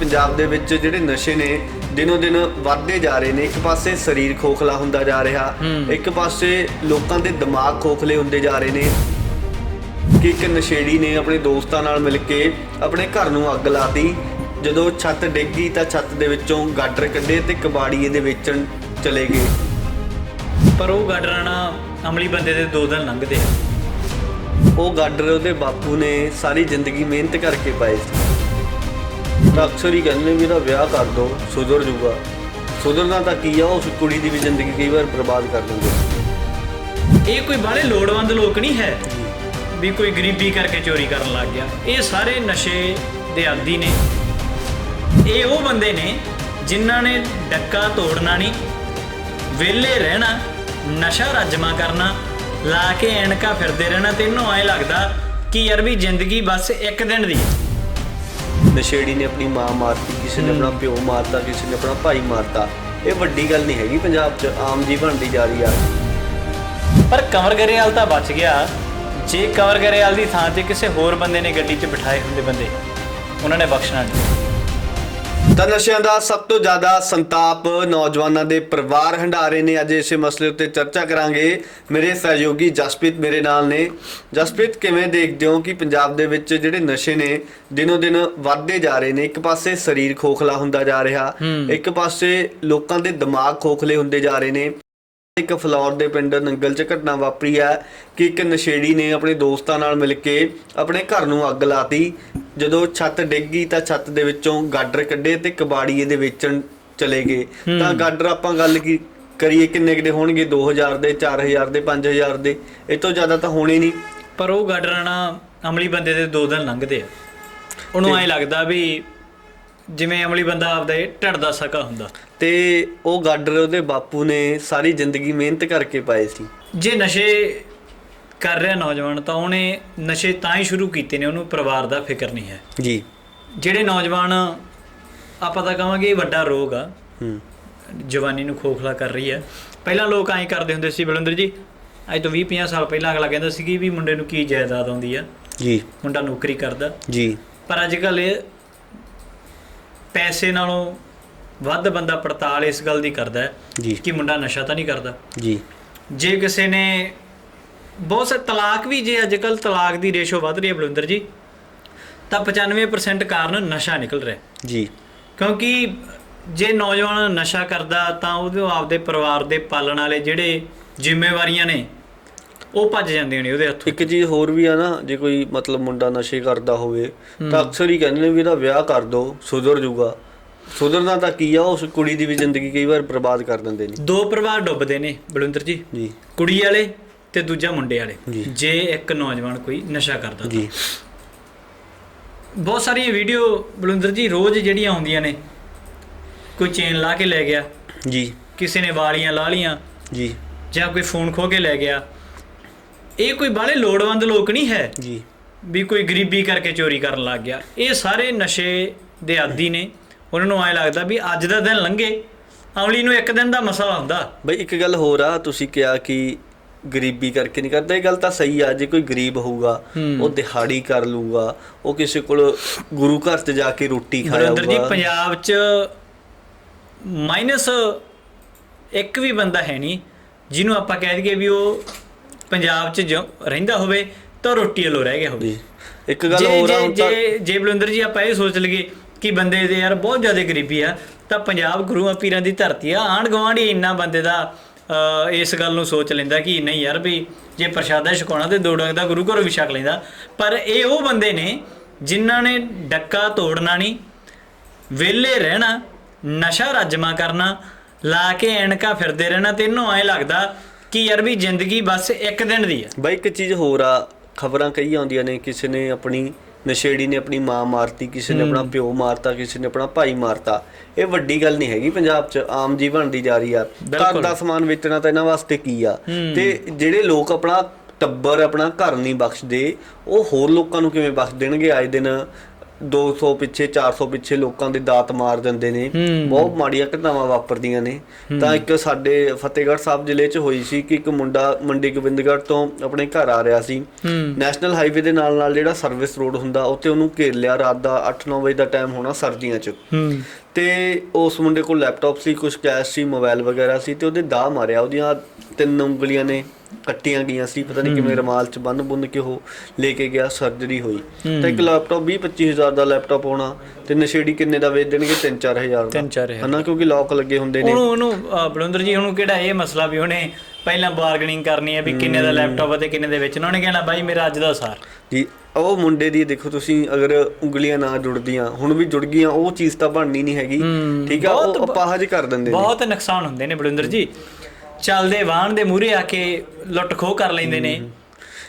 ਪੰਜਾਬ ਦੇ ਵਿੱਚ ਜਿਹੜੇ ਨਸ਼ੇ ਨੇ ਦਿਨੋ ਦਿਨ ਵੱਧਦੇ ਜਾ ਰਹੇ ਨੇ। ਇੱਕ ਪਾਸੇ ਸਰੀਰ ਖੋਖਲਾ ਹੁੰਦਾ ਜਾ ਰਿਹਾ ਇੱਕ ਪਾਸੇ ਲੋਕਾਂ ਦੇ ਦਿਮਾਗ ਖੋਖਲੇ ਹੁੰਦੇ ਜਾ ਰਹੇ ਨੇ ਕਿ ਇੱਕ ਨਸ਼ੇੜੀ ਨੇ ਆਪਣੇ ਦੋਸਤਾਂ ਨਾਲ ਮਿਲ ਕੇ ਆਪਣੇ ਘਰ ਨੂੰ ਅੱਗ ਲਾਤੀ ਜਦੋਂ ਛੱਤ ਡਿੱਗੀ ਤਾਂ ਛੱਤ ਦੇ ਵਿੱਚੋਂ ਗਾਡਰ ਕੱਢੇ ਤੇ ਕਬਾੜੀ ਇਹਦੇ ਵੇਚਣ ਚਲੇ ਗਏ। ਪਰ ਉਹ ਗਾਡਰਾਂ ਨਾਲ ਅਮਲੀ ਬੰਦੇ ਦੇ ਦੋ ਦਿਨ ਲੰਘਦੇ ਆ। ਉਹ ਗਾਡਰ ਉਹਦੇ ਬਾਪੂ ਨੇ ਸਾਰੀ ਜ਼ਿੰਦਗੀ ਮਿਹਨਤ ਕਰਕੇ ਪਾਏ ਸੀ। ਤਾਂ ਅਕਸਰ ਹੀ ਕਹਿੰਦੇ ਵੀ ਇਹਦਾ ਵਿਆਹ ਕਰ ਦੋ ਸੁਧਰ ਜੂਗਾ ਸੁਧਰਨਾ ਤਾਂ ਕੀ ਆ ਉਸ ਕੁੜੀ ਦੀ ਵੀ ਜ਼ਿੰਦਗੀ ਕਈ ਵਾਰ ਬਰਬਾਦ ਕਰ ਦਿੰਦੇ ਇਹ ਕੋਈ ਬਾਹਲੇ ਲੋੜਵੰਦ ਲੋਕ ਨਹੀਂ ਹੈ ਵੀ ਕੋਈ ਗਰੀਬੀ ਕਰਕੇ ਚੋਰੀ ਕਰਨ ਲੱਗ ਗਿਆ। ਇਹ ਸਾਰੇ ਨਸ਼ੇ ਦੇ ਆਦੀ ਨੇ। ਇਹ ਉਹ ਬੰਦੇ ਨੇ ਜਿਨ੍ਹਾਂ ਨੇ ਡੱਕਾ ਤੋੜਨਾ ਨਹੀਂ ਵਿਹਲੇ ਰਹਿਣਾ ਨਸ਼ਾ ਰੱਜਮਾ ਕਰਨਾ ਲਾ ਕੇ ਐਨਕਾ ਫਿਰਦੇ ਰਹਿਣਾ ਤੇ ਇਹਨੂੰ ਐ ਲੱਗਦਾ ਕਿ ਯਾਰ ਵੀ ਜ਼ਿੰਦਗੀ ਬਸ ਇੱਕ ਦਿਨ ਦੀ। ਨਸ਼ੇੜੀ ਨੇ ਆਪਣੀ ਮਾਂ ਮਾਰਤੀ ਕਿਸੇ ਨੇ ਆਪਣਾ ਪਿਓ ਮਾਰਤਾ ਕਿਸੇ ਨੇ ਆਪਣਾ ਭਾਈ ਮਾਰਤਾ। ਇਹ ਵੱਡੀ ਗੱਲ ਨਹੀਂ ਹੈਗੀ ਪੰਜਾਬ 'ਚ ਆਮ ਜੀ ਬਣਦੀ ਜਾ ਰਹੀ ਆ। ਪਰ ਕੰਵਰ ਗਰੇਵਾਲ ਤਾਂ ਬਚ ਗਿਆ। ਜੇ ਕੰਵਰ ਗਰੇਵਾਲ ਦੀ ਥਾਂ ਤੇ ਕਿਸੇ ਹੋਰ ਬੰਦੇ ਨੇ ਗੱਡੀ 'ਚ ਬਿਠਾਏ ਹੁੰਦੇ ਬੰਦੇ ਉਹਨਾਂ ਨੇ ਬਖਸ਼ਣਾ ਨਹੀਂ। ਤਾਂ ਨਸ਼ਿਆਂ ਦਾ ਸਭ ਤੋਂ ਜ਼ਿਆਦਾ ਸੰਤਾਪ ਨੌਜਵਾਨਾਂ ਦੇ ਪਰਿਵਾਰ ਹੰਡਾਰੇ ਨੇ ਅੱਜ ਇਸੇ ਮਸਲੇ ਉੱਤੇ ਚਰਚਾ ਕਰਾਂਗੇ। ਮੇਰੇ ਸਹਿਯੋਗੀ ਜਸਪ੍ਰੀਤ ਮੇਰੇ ਨਾਲ ਨੇ। ਜਸਪ੍ਰੀਤ ਕਿਵੇਂ ਦੇਖਦੇ ਹੋ ਕਿ ਪੰਜਾਬ ਦੇ ਵਿੱਚ ਜਿਹੜੇ ਨਸ਼ੇ ਨੇ ਦਿਨੋ ਦਿਨ ਵੱਧਦੇ ਜਾ ਰਹੇ ਨੇ? ਇੱਕ ਪਾਸੇ ਸਰੀਰ ਖੋਖਲਾ ਹੁੰਦਾ ਜਾ ਰਿਹਾ ਇੱਕ ਪਾਸੇ ਲੋਕਾਂ ਦੇ ਦਿਮਾਗ ਖੋਖਲੇ ਹੁੰਦੇ ਜਾ ਰਹੇ ਨੇ। ਇੱਕ ਫਲੌਰ ਦੇ ਪਿੰਡ ਨੰਗਲ 'ਚ ਘਟਨਾ ਵਾਪਰੀ ਹੈ ਕਿ ਇੱਕ ਨਸ਼ੇੜੀ ਨੇ ਆਪਣੇ ਦੋਸਤਾਂ ਨਾਲ ਮਿਲ ਕੇ ਆਪਣੇ ਘਰ ਨੂੰ ਅੱਗ ਲਾਤੀ। ਜਦੋਂ ਛੱਤ ਡਿੱਗੀ ਤਾਂ ਛੱਤ ਦੇ ਵਿੱਚੋਂ ਗਾਡਰ ਕੱਢੇ ਤੇ ਕਬਾੜੀ ਇਹਦੇ ਵੇਚਣ ਚਲੇ ਗਏ। ਤਾਂ ਗਾਡਰ ਆਪਾਂ ਗੱਲ ਕੀ ਕਰੀਏ ਕਿੰਨੇ ਕਿਦੇ ਹੋਣਗੇ? 2000 ਦੇ 4000 ਦੇ 5000 ਦੇ। ਇਹ ਤੋਂ ਜ਼ਿਆਦਾ ਤਾਂ ਹੋਣੇ ਨਹੀਂ। ਪਰ ਉਹ ਗਾਡਰਾਂ ਨਾਲ ਅਮਲੀ ਬੰਦੇ ਦੇ ਦੋ ਦਿਨ ਲੰਘਦੇ ਆ। ਉਹਨੂੰ ਐ ਲੱਗਦਾ ਵੀ ਜਿਵੇਂ ਅਮਲੀ ਬੰਦਾ ਆਪਦੇ ਢਿੱਡ ਦਾ ਸਕਾ ਹੁੰਦਾ। ਤੇ ਉਹ ਗਾਡਰ ਉਹਦੇ ਬਾਪੂ ਨੇ ਸਾਰੀ ਜ਼ਿੰਦਗੀ ਮਿਹਨਤ ਕਰਕੇ ਪਾਏ ਸੀ। ਜੇ ਨਸ਼ੇ ਕਰ ਰਿਹਾ ਨੌਜਵਾਨ ਤਾਂ ਉਹਨੇ ਨਸ਼ੇ ਤਾਂ ਹੀ ਸ਼ੁਰੂ ਕੀਤੇ ਨੇ ਉਹਨੂੰ ਪਰਿਵਾਰ ਦਾ ਫਿਕਰ ਨਹੀਂ ਹੈ। ਜੀ। ਜਿਹੜੇ ਨੌਜਵਾਨ ਆਪਾਂ ਤਾਂ ਕਹਾਂਗੇ ਇਹ ਵੱਡਾ ਰੋਗ ਆ ਹੂੰ। ਜਵਾਨੀ ਨੂੰ ਖੋਖਲਾ ਕਰ ਰਹੀ ਹੈ। ਪਹਿਲਾਂ ਲੋਕ ਐਂ ਕਰਦੇ ਹੁੰਦੇ ਸੀ ਬਲਵਿੰਦਰ ਜੀ ਅੱਜ ਤੋਂ 20 50 ਸਾਲ ਪਹਿਲਾਂ ਅਗਲਾ ਕਹਿੰਦਾ ਸੀ ਕਿ ਵੀ ਮੁੰਡੇ ਨੂੰ ਕੀ ਜਾਇਦਾਦ ਆਉਂਦੀ ਆ। ਜੀ। ਮੁੰਡਾ ਨੌਕਰੀ ਕਰਦਾ। ਜੀ। ਪਰ ਅੱਜ ਕੱਲ ਇਹ ਪੈਸੇ ਨਾਲੋਂ ਵੱਧ ਬੰਦਾ ਪੜਤਾਲ ਇਸ ਗੱਲ ਦੀ ਕਰਦਾ ਹੈ ਕਿ ਮੁੰਡਾ ਨਸ਼ਾ ਤਾਂ ਨਹੀਂ ਕਰਦਾ। ਜੀ। ਜੇ ਕਿਸੇ ਨੇ ਬਹੁਤ ਸੇ ਤਲਾਕ ਵੀ ਜੇ ਅੱਜ ਕੱਲ ਤਲਾਕ ਦੀ ਰੇਸ਼ੋ ਵੱਧ ਰਹੀ ਹੈ ਬਲਵਿੰਦਰ ਜੀ ਤਾਂ 95% ਕਾਰਨ ਨਸ਼ਾ ਨਿਕਲ ਰਿਹਾ। ਜੀ। ਕਿਉਂਕਿ ਜੇ ਨੌਜਵਾਨ ਨਸ਼ਾ ਕਰਦਾ ਤਾਂ ਉਹਦੇ ਆਪਦੇ ਪਰਿਵਾਰ ਦੇ ਪਾਲਣ ਵਾਲੇ ਜਿਹੜੇ ਜ਼ਿੰਮੇਵਾਰੀਆਂ ਨੇ ਉਹ ਭੱਜ ਜਾਂਦੀਆਂ ਨੇ ਉਹਦੇ ਹੱਥੋਂ। ਇੱਕ ਚੀਜ਼ ਹੋਰ ਵੀ ਆ ਨਾ ਜੇ ਕੋਈ ਮਤਲਬ ਮੁੰਡਾ ਨਸ਼ੇ ਕਰਦਾ ਹੋਵੇ ਤਾਂ ਅਕਸਰ ਹੀ ਕਹਿੰਦੇ ਨੇ ਵੀ ਇਹਦਾ ਵਿਆਹ ਕਰ ਦੋ ਸੁਧਰ ਜੂਗਾ। ਸੁਧਰਨਾ ਤਾਂ ਕੀ ਆ ਉਸ ਕੁੜੀ ਦੀ ਵੀ ਜ਼ਿੰਦਗੀ ਕਈ ਵਾਰ ਬਰਬਾਦ ਕਰ ਦਿੰਦੇ ਨੇ। ਦੋ ਪਰਿਵਾਰ ਡੁੱਬਦੇ ਨੇ ਬਲਵਿੰਦਰ ਜੀ। ਜੀ। ਕੁੜੀ ਵਾਲੇ ਤੇ ਦੂਜਾ ਮੁੰਡੇ ਵਾਲੇ। ਜੀ। ਇੱਕ ਨੌਜਵਾਨ ਕੋਈ ਨਸ਼ਾ ਕਰਦਾ ਤਾਂ। ਜੀ। ਬਹੁਤ ਸਾਰੀਆਂ ਵੀਡੀਓ ਬਲਵਿੰਦਰ ਜੀ ਰੋਜ਼ ਜਿਹੜੀਆਂ ਆਉਂਦੀਆਂ ਨੇ ਕੋਈ ਚੇਨ ਲਾ ਕੇ ਲੈ ਗਿਆ। ਜੀ। ਕਿਸੇ ਨੇ ਵਾਲੀਆਂ ਲਾ ਲੀਆਂ ਜੀ। ਜਾਂ ਕੋਈ ਫੋਨ ਖੋ ਕੇ ਲੈ ਗਿਆ। ਇਹ ਕੋਈ ਬਾਹਲੇ ਲੋੜਵੰਦ ਲੋਕ ਨਹੀਂ ਹੈ ਜੀ। ਵੀ ਕੋਈ ਗਰੀਬੀ ਕਰਕੇ ਚੋਰੀ ਕਰਨ ਲੱਗ ਗਿਆ। ਇਹ ਸਾਰੇ ਨਸ਼ੇ ਦੇ ਆਦੀ ਨੇ। ਉਹਨਾਂ ਨੂੰ ਐ ਲੱਗਦਾ ਵੀ ਅੱਜ ਦਾ ਦਿਨ ਲੰਘੇ ਅਮਲੀ ਨੂੰ ਇੱਕ ਦਿਨ ਦਾ ਮਸਲਾ ਹੁੰਦਾ ਬਈ ਇੱਕ ਗੱਲ ਹੋਰ ਆ ਤੁਸੀਂ ਕਿਹਾ ਕਿ ਗਰੀਬੀ ਕਰਕੇ ਨਹੀਂ ਕਰਦਾ ਇਹ ਗੱਲ ਤਾਂ ਸਹੀ ਆ ਜੇ ਕੋਈ ਗਰੀਬ ਹੋਊਗਾ ਉਹ ਦਿਹਾੜੀ ਕਰ ਲੂਗਾ ਉਹ ਕਿਸੇ ਕੋਲ ਗੁਰੂ ਘਰ 'ਚ ਜਾ ਕੇ ਰੋਟੀ ਖਾਇਆ ਬਰਿੰਦਰ ਜੀ ਹੋਊਗਾ। ਪੰਜਾਬ 'ਚ ਮਾਈਨਸ ਇੱਕ ਵੀ ਬੰਦਾ ਹੈ ਨਹੀਂ ਜਿਹਨੂੰ ਆਪਾਂ ਕਹਿ ਦਈਏ ਵੀ ਉਹ ਪੰਜਾਬ 'ਚ ਰਹਿੰਦਾ ਹੋਵੇ ਤਾਂ ਰੋਟੀ ਵੱਲੋਂ ਰਹਿ ਗਿਆ ਹੋਵੇ। ਇੱਕ ਗੱਲ ਹੋਰ ਆ ਤਾਂ ਜੇ ਜੇ ਬਲਵਿੰਦਰ ਜੀ ਆਪਾਂ ਇਹ ਸੋਚ ਲਈਏ ਕਿ ਬੰਦੇ ਦੇ ਯਾਰ ਬਹੁਤ ਜ਼ਿਆਦਾ ਗਰੀਬੀ ਆ, ਤਾਂ ਪੰਜਾਬ ਗੁਰੂਆਂ ਪੀਰਾਂ ਦੀ ਧਰਤੀ ਆ। ਆਂਢ ਗੁਆਂਢ ਹੀ ਇੰਨਾ ਬੰਦੇ ਦਾ ਇਸ ਗੱਲ ਨੂੰ ਸੋਚ ਲੈਂਦਾ ਕਿ ਨਹੀਂ ਯਾਰ ਵੀ ਜੇ ਪ੍ਰਸ਼ਾਦਾ ਛਕਾਉਣਾ ਤੇ ਦੋ ਡੰਗ ਦਾ ਗੁਰੂ ਘਰੋਂ ਵੀ ਛਕ ਲੈਂਦਾ। ਪਰ ਇਹ ਉਹ ਬੰਦੇ ਨੇ ਜਿਨ੍ਹਾਂ ਨੇ ਡੱਕਾ ਤੋੜਨਾ ਨਹੀਂ, ਵਿਹਲੇ ਰਹਿਣਾ, ਨਸ਼ਾ ਰੱਜਮਾ ਕਰਨਾ, ਲਾ ਕੇ ਐਨਕਾ ਫਿਰਦੇ ਰਹਿਣਾ ਤੇ ਇਹਨੂੰ ਐ ਲੱਗਦਾ ਕਿ ਯਾਰ ਵੀ ਜ਼ਿੰਦਗੀ ਬਸ ਇੱਕ ਦਿਨ ਦੀ ਆ। ਬਾਈ ਇੱਕ ਚੀਜ਼ ਹੋਰ ਆ, ਖਬਰਾਂ ਕਈ ਆਉਂਦੀਆਂ ਨੇ, ਕਿਸੇ ਨੇ ਆਪਣੀ ਨਸ਼ੇੜੀ ਨੇ ਆਪਣੀ ਮਾਂ ਮਾਰਤੀ ਕਿਸੇ ਨੇ ਆਪਣਾ ਪਿਓ ਮਾਰਤਾ ਕਿਸੇ ਨੇ ਆਪਣਾ ਭਾਈ ਮਾਰਤਾ। ਇਹ ਵੱਡੀ ਗੱਲ ਨਹੀਂ ਹੈਗੀ ਪੰਜਾਬ 'ਚ ਆਮ ਜੀ ਬਣਦੀ ਜਾ ਰਹੀ ਆ। ਘਰ। ਦਾ ਸਮਾਨ ਵੇਚਣਾ ਤਾਂ ਇਹਨਾਂ ਵਾਸਤੇ ਕੀ ਆ? ਤੇ ਜਿਹੜੇ ਲੋਕ ਆਪਣਾ ਟੱਬਰ ਆਪਣਾ ਘਰ ਨਹੀਂ ਬਖਸ਼ਦੇ ਉਹ ਹੋਰ ਲੋਕਾਂ ਨੂੰ ਕਿਵੇਂ ਬਖਸ਼ ਦੇਣਗੇ? ਆਏ ਦਿਨ 200 ਪਿੱਛੇ 400 ਪਿੱਛੇ ਲੋਕਾਂ ਦੇ ਦਾਤ ਮਾਰ ਦਿੰਦੇ ਨੇ। ਬਹੁਤ ਮਾੜੀਆਂ ਘਟਨਾਵਾਂ ਵਾਪਰਦੀਆਂ ਨੇ। ਤਾਂ ਇੱਕ ਸਾਡੇ ਫਤਿਹਗੜ੍ਹ ਸਾਹਿਬ ਜ਼ਿਲ੍ਹੇ 'ਚ ਹੋਈ ਸੀ ਕਿ ਇੱਕ ਮੁੰਡਾ ਮੰਡੀ ਗੋਬਿੰਦਗੜ੍ਹ ਤੋਂ ਆਪਣੇ ਘਰ ਆ ਰਿਹਾ ਸੀ। ਨੈਸ਼ਨਲ ਹਾਈਵੇ ਦੇ ਨਾਲ ਨਾਲ ਜਿਹੜਾ ਸਰਵਿਸ ਰੋਡ ਹੁੰਦਾ ਉੱਤੇ ਉਹਨੂੰ ਘੇਰ ਲਿਆ ਰਾਤ ਦਾ 8-9 ਵਜੇ ਦਾ ਟਾਈਮ ਹੋਣਾ ਸਰਦੀਆਂ 'ਚ। ਤੇ ਉਸ ਮੁੰਡੇ ਕੋਲ ਲੈਪਟਾਪ ਸੀ ਕੁਝ ਕੈਸ਼ ਸੀ ਮੋਬਾਈਲ ਵਗੈਰਾ ਸੀ ਤੇ ਉਹਦੇ ਦਾਅ ਮਾਰਿਆ। ਉਹਦੀਆਂ ਤਿੰਨ ਉਂਗਲੀਆਂ ਨੇ। ਕੱਟੀਆਂ ਗਈਆਂ ਸੀ ਪਤਾ ਨਹੀਂ ਕਿਵੇਂ ਰਮਾਲ 'ਚ ਬੰਨ ਬੁੰਨ ਕੇ ਉਹ ਲੈ ਕੇ ਗਿਆ ਸਰਜਰੀ ਹੋਈ। ਤਾਂ ਇੱਕ ਲੈਪਟਾਪ 20 25000 ਦਾ ਲੈਪਟਾਪ ਹੋਣਾ ਤੇ ਨਸ਼ੇੜੀ ਕਿੰਨੇ ਦਾ ਵੇਚ ਦੇਣਗੇ? 3-4000 ਦਾ। ਹਨਾ ਕਿਉਂਕਿ ਲੋਕ ਲੱਗੇ ਹੁੰਦੇ ਨੇ। ਉਹਨੂੰ ਉਹਨੂੰ ਬਲਵਿੰਦਰ ਜੀ ਉਹਨੂੰ ਕਿਹੜਾ ਇਹ ਮਸਲਾ ਵੀ ਉਹਨੇ ਪਹਿਲਾਂ ਬਾਰਗੇਨਿੰਗ ਕਰਨੀ ਹੈ ਵੀ ਕਿੰਨੇ ਦਾ ਲੈਪਟਾਪ ਅਤੇ ਕਿੰਨੇ ਦੇ ਵੇਚਣਾ ਉਹਨੇ ਕਹਿਣਾ ਬਾਈ ਮੇਰਾ ਅੱਜ ਦਾ ਸਾਰ। ਜੀ ਉਹ ਮੁੰਡੇ ਦੀ ਦੇਖੋ ਤੁਸੀਂ ਅਗਰ ਉਂਗਲੀਆਂ ਨਾ ਜੁੜਦੀਆਂ ਹੁਣ ਵੀ ਜੁੜ ਗਈਆਂ ਉਹ ਚੀਜ਼ ਤਾਂ ਬਣਨੀ ਨਹੀਂ ਹੈਗੀ। ਹੂੰ, ਠੀਕ ਆ ਉਹ ਅਪਾਹਜ ਕਰ ਦਿੰਦੇ ਨੇ। ਬਹੁਤ ਨੁਕਸਾਨ ਹੁੰਦੇ ਨੇ ਬਲਵਿੰਦਰ ਜੀ। ਚੱਲਦੇ ਵਾਹਣ ਦੇ ਮੂਹਰੇ ਆ ਕੇ ਲੁੱਟ ਖੋਹ ਕਰ ਲੈਂਦੇ ਨੇ।